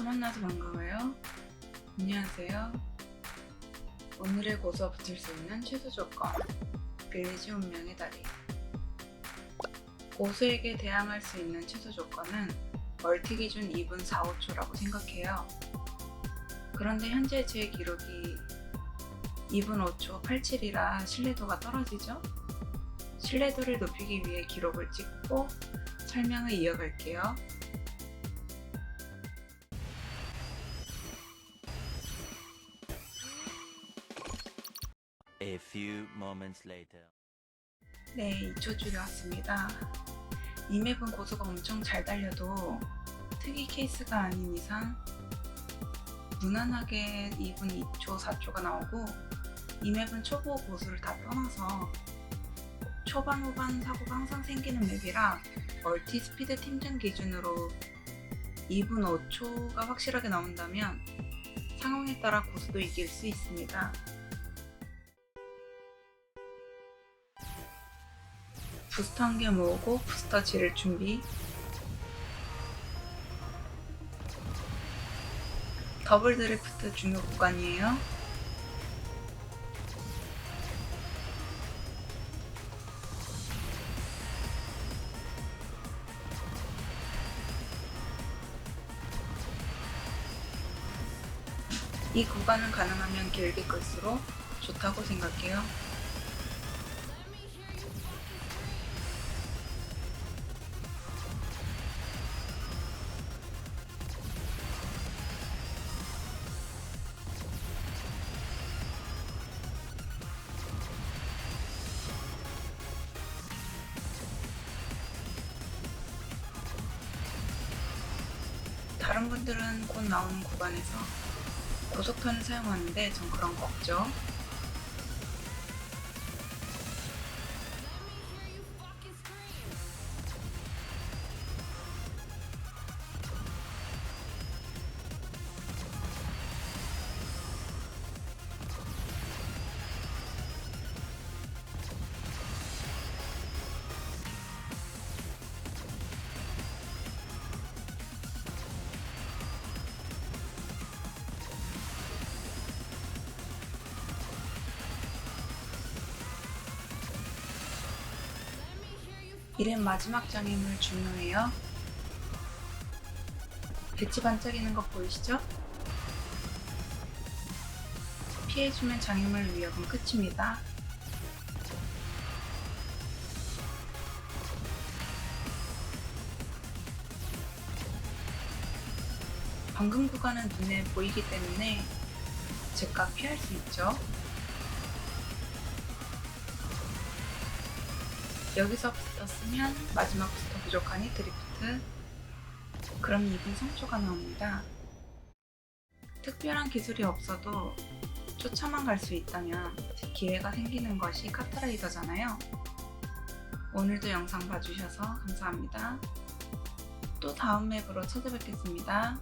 또 만나서 반가워요. 안녕하세요. 오늘의 고서 붙일 수 있는 최소 조건. 빌리지 운명의 다리. 고수에게 대항할 수 있는 최소 조건은 멀티 기준 2분 4, 5초라고 생각해요. 그런데 현재 제 기록이 2분 5초 87이라 신뢰도가 떨어지죠? 신뢰도를 높이기 위해 기록을 찍고 설명을 이어갈게요. Few moments later. 네, 2초 줄여왔습니다. 이 맵은 고수가 엄청 잘 달려도 특이 케이스가 아닌 이상 무난하게 2분 2초, 4초가 나오고 이 맵은 초보 고수를 다 떠나서 초반, 후반 사고가 항상 생기는 맵이라 멀티 스피드 팀전 기준으로 2분 5초가 확실하게 나온다면 상황에 따라 고수도 이길 수 있습니다. 부스터 한 개 모으고 부스터 지를 준비. 더블 드래프트 중요 구간이에요. 이 구간은 가능하면 길게 끌수록 좋다고 생각해요 다른 분들은 곧 나오는 구간에서 고속턴을 사용하는데 전 그런 거 없죠. 이름 마지막 장애물 중요해요. 배치 반짝이는 거 보이시죠? 피해주면 장애물 위협은 끝입니다. 방금 구간은 눈에 보이기 때문에 즉각 피할 수 있죠. 여기서 부스터 쓰면 마지막 부스터 부족하니 드리프트. 그럼 2분 3초가 나옵니다. 특별한 기술이 없어도 쫓아만 갈 수 있다면 기회가 생기는 것이 카트라이더잖아요. 오늘도 영상 봐주셔서 감사합니다. 또 다음 맵으로 찾아뵙겠습니다